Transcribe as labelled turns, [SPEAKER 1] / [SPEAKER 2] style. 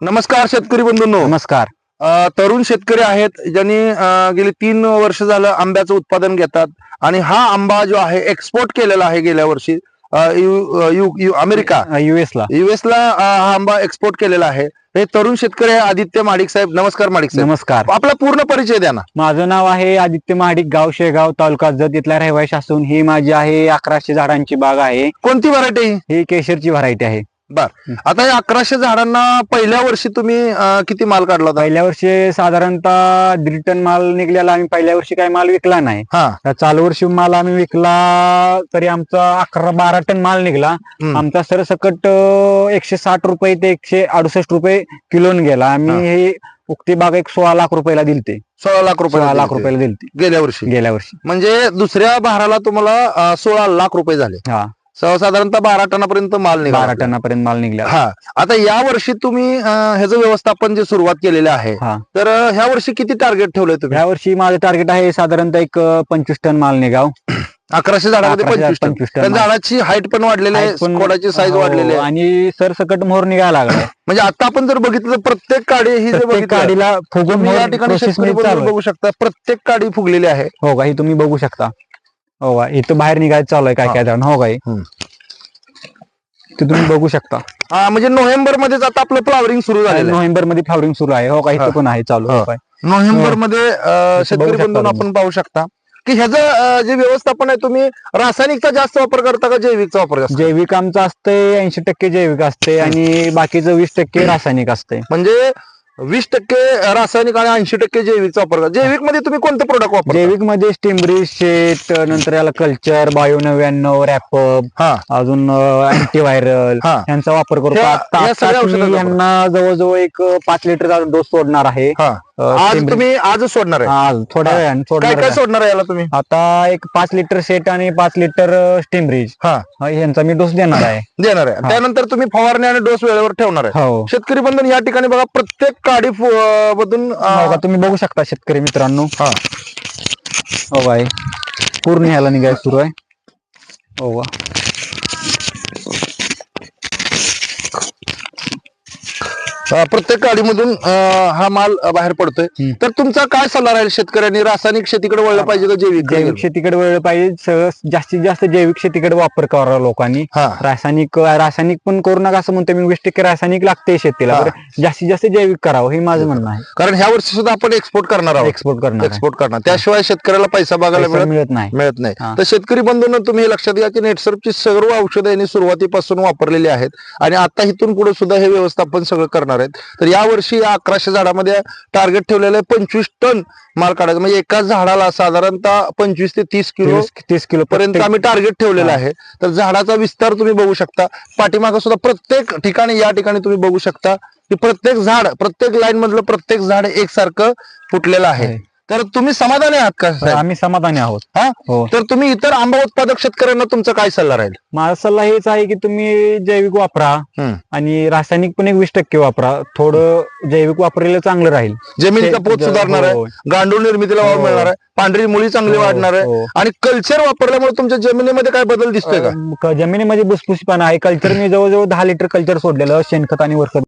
[SPEAKER 1] नमस्कार शेतकरी बंधूंनो.
[SPEAKER 2] नमस्कार.
[SPEAKER 1] तरुण शेतकरी आहेत ज्यांनी गेली तीन वर्ष झालं आंब्याचं उत्पादन घेतात आणि हा आंबा जो आहे एक्सपोर्ट केलेला आहे गेल्या वर्षी अ, यु- यु- यु- अमेरिका.
[SPEAKER 2] युएस ला.
[SPEAKER 1] युएस ला अ, हा आंबा एक्सपोर्ट केलेला आहे. हे तरुण शेतकरी आहे आदित्य माडिक साहेब. नमस्कार माडिक साहेब.
[SPEAKER 2] नमस्कार.
[SPEAKER 1] आपला पूर्ण परिचय द्या ना.
[SPEAKER 2] माझं नाव आहे आदित्य महाडिक गाव शेगाव तालुका जत इथला रहिवाशी असून ही माझी आहे अकराशे झाडांची बाग आहे.
[SPEAKER 1] कोणती व्हरायटी
[SPEAKER 2] ही केशरची व्हरायटी आहे.
[SPEAKER 1] आता या अकराशे झाडांना पहिल्या वर्षी तुम्ही अ, किती माल काढला होता?
[SPEAKER 2] पहिल्या वर्षी साधारणतः दीड टन माल निघलेला. आम्ही पहिल्या वर्षी काही माल विकला नाही.
[SPEAKER 1] हा.
[SPEAKER 2] तर चालू वर्षी माल आम्ही विकला तरी आमचा अकरा बारा टन माल निघला.
[SPEAKER 1] हम्म.
[SPEAKER 2] आमचा सरसकट अं, एकशे साठ रुपये ते एकशे अडुसष्ट रुपये किलोन गेला.
[SPEAKER 1] हा.
[SPEAKER 2] आम्ही हे. उक्ती बाग एक सोळा लाख रुपयाला दिलते.
[SPEAKER 1] सोळा लाख रुपये
[SPEAKER 2] सोळा लाख रुपयाला दिलते.
[SPEAKER 1] गेल्या वर्षी.
[SPEAKER 2] गेल्या वर्षी.
[SPEAKER 1] म्हणजे दुसऱ्या भाराला तुम्हाला अ, सोळा लाख रुपये झाले.
[SPEAKER 2] हा.
[SPEAKER 1] साधारणतः बारा टनापर्यंत माल निघाला
[SPEAKER 2] बारा टनापर्यंत माल निघला.
[SPEAKER 1] हा. आता या वर्षी तुम्ही अं, ह्याचं व्यवस्थापन जे सुरुवात केलेलं आहे
[SPEAKER 2] हा.
[SPEAKER 1] तर अं, ह्या वर्षी किती टार्गेट ठेवलंय तुम्ही?
[SPEAKER 2] ह्या वर्षी माझं टार्गेट आहे साधारणतः एक अं, पंचवीस टन माल निघाव.
[SPEAKER 1] अकराशे झाडामध्ये
[SPEAKER 2] अकराशे
[SPEAKER 1] पंचवीस टन.
[SPEAKER 2] पंचवीस
[SPEAKER 1] झाडाची हाईट पण वाढलेली आहे
[SPEAKER 2] पण-
[SPEAKER 1] खोडाची साईज
[SPEAKER 2] हो,
[SPEAKER 1] वाढलेली आहे.
[SPEAKER 2] आणि सरसकट मोहर निघायला लागला
[SPEAKER 1] म्हणजे आता आपण जर बघितलं तर प्रत्येक काडी ही जर
[SPEAKER 2] प्रत्येक
[SPEAKER 1] बघितलं
[SPEAKER 2] काडीला फुगून
[SPEAKER 1] तुम्ही या ठिकाणी
[SPEAKER 2] प्रोसेस
[SPEAKER 1] शेतकरी
[SPEAKER 2] मध्ये
[SPEAKER 1] बंधू
[SPEAKER 2] चालू आहे.
[SPEAKER 1] बघू शकता प्रत्येक काडी फुगलेली आहे.
[SPEAKER 2] हो का हे तुम्ही बघू शकता. हो का? इथं बाहेर निघायचं चालू आहे काय काय जण हो का?
[SPEAKER 1] हम्म.
[SPEAKER 2] ते तुम्ही बघू शकता.
[SPEAKER 1] हा, म्हणजे नोव्हेंबर मध्येच आता आपलं फ्लावरिंग सुरू झालेलं आहे.
[SPEAKER 2] नोव्हेंबरमध्ये फ्लॉवरिंग सुरू आहे. हो का?
[SPEAKER 1] हा.
[SPEAKER 2] इथं पण आहे चालू.
[SPEAKER 1] हा.
[SPEAKER 2] हो काय
[SPEAKER 1] नोव्हेंबरमध्ये अं, शेतकरी
[SPEAKER 2] शकता
[SPEAKER 1] बंधूंना
[SPEAKER 2] तुम्ही.
[SPEAKER 1] आपण पाहू शकता की ह्याचं अं, जे व्यवस्थापन आहे तुम्ही रासायनिकचा जास्त वापर करता का जैविकचा वापर करता
[SPEAKER 2] जैविक आमचं असतंय ऐंशी टक्के जैविक असते आणि बाकीचं वीस टक्के रासायनिक असते
[SPEAKER 1] म्हणजे वीस टक्के रासायनिक आणि ऐंशी टक्के जैविकचा वापर करता जैविकमध्ये तुम्ही कोणतं प्रोडक्ट वापरता?
[SPEAKER 2] जैविकमध्ये स्टिंबरी शेट नंतर याला कल्चर बायो नव्याण्णव रॅपअप
[SPEAKER 1] हा.
[SPEAKER 2] अजून अँटीव्हायरल
[SPEAKER 1] हा.
[SPEAKER 2] यांचा वापर करतो.
[SPEAKER 1] सगळ्या औषधाचा वापर.
[SPEAKER 2] यांना जवळजवळ एक पाच लिटरचा डोस सोडणार आहे.
[SPEAKER 1] हा. आज तुम्ही आजच सोडणार आहे?
[SPEAKER 2] आज थोड्या
[SPEAKER 1] हा.
[SPEAKER 2] वेळाने
[SPEAKER 1] काय
[SPEAKER 2] सोडणार
[SPEAKER 1] काय. सोडणार आहे याला तुम्ही?
[SPEAKER 2] आता एक पाच लिटर सेट आणि पाच लिटर स्टिमब्रिज
[SPEAKER 1] हा.
[SPEAKER 2] यांचा मी डोस देणार आहे.
[SPEAKER 1] देणार आहे. त्यानंतर तुम्ही फवारणी आणि डोस वेळेवर ठेवणार आहे.
[SPEAKER 2] हो.
[SPEAKER 1] शेतकरी बंधन या ठिकाणी बघा प्रत्येक काडी फु- अं, मधून
[SPEAKER 2] हो का तुम्ही बघू शकता शेतकरी मित्रांनो.
[SPEAKER 1] हा.
[SPEAKER 2] हो बाय पूर्ण ह्याला निघायला सुरू आहे. हो का
[SPEAKER 1] प्रत्येक काडीमधून अं, हा माल बाहेर पडतोय. तर तुमचा काय सल्ला राहील शेतकऱ्यांनी? रासायनिक शेतीकडे वळलं पाहिजे का जैविक
[SPEAKER 2] जैविक शेतीकडे वळलं पाहिजे. जास्तीत जास्त जैविक शेतीकडे वापर करावा लोकांनी. रासायनिक रासायनिक पण करू नका असं म्हणतो मी वीस टक्के रासायनिक लागते शेतीला. जास्तीत जास्त जैविक करावं हे माझं म्हणणं आहे.
[SPEAKER 1] कारण ह्या वर्षी सुद्धा आपण एक्सपोर्ट करणार आहोत.
[SPEAKER 2] एक्सपोर्ट करणार.
[SPEAKER 1] एक्सपोर्ट करणार. त्याशिवाय शेतकऱ्याला पैसा बघायला मिळत
[SPEAKER 2] नाही.
[SPEAKER 1] मिळत नाही. तर शेतकरी बंधूंनो तुम्ही हे लक्षात घ्या की नेटसर्फची सर्व औषधं यांनी सुरुवातीपासून वापरलेली आहेत आणि आता इथून पुढे सुद्धा हे व्यवस्थापन सगळं करणार आहेत. तर या वर्षी या अकराशे झाडामध्ये टार्गेट ठेवलेलं आहे पंचवीस टन माल काढायचा. म्हणजे एका झाडाला साधारणतः पंचवीस ते तीस किलो
[SPEAKER 2] तीस- किलो
[SPEAKER 1] पर्यंत आम्ही टार्गेट ठेवलेलं. आहे. तर झाडाचा विस्तार तुम्ही बघू शकता. पाठीमागं सुद्धा प्रत्येक ठिकाणी या ठिकाणी तुम्ही बघू शकता की प्रत्येक झाड प्रत्येक लाईन मधलं प्रत्येक झाड एकसारखं फुटलेलं आहे. तर तुम्ही समाधानी आहात का साहेब?
[SPEAKER 2] आम्ही समाधानी आहोत
[SPEAKER 1] हा
[SPEAKER 2] हो
[SPEAKER 1] तर तुम्ही इतर आंबा उत्पादक शेतकऱ्यांना तुमचा काय सल्ला राहील
[SPEAKER 2] माझा सल्ला हेच आहे की तुम्ही जैविक वापरा
[SPEAKER 1] हम्म.
[SPEAKER 2] आणि रासायनिक पण एक वीस टक्के वापरा थोडं जैविक वापरलेलं चांगलं राहील
[SPEAKER 1] जमिनीचा पोत सुधारणार
[SPEAKER 2] हो.
[SPEAKER 1] आहे गांडूळ निर्मितीला वाव
[SPEAKER 2] हो.
[SPEAKER 1] मिळणार आहे पांढरी मुळी चांगली
[SPEAKER 2] हो,
[SPEAKER 1] वाढणार आहे
[SPEAKER 2] हो.
[SPEAKER 1] आणि कल्चर वापरल्यामुळे तुमच्या जमिनीमध्ये काय बदल दिसतोय का
[SPEAKER 2] अं, क- जमिनीमध्ये भुसभुशीपणा आहे कल्चर मी जवळजवळ दहा लिटर कल्चर सोडलेलं शेणखत आणि वरखत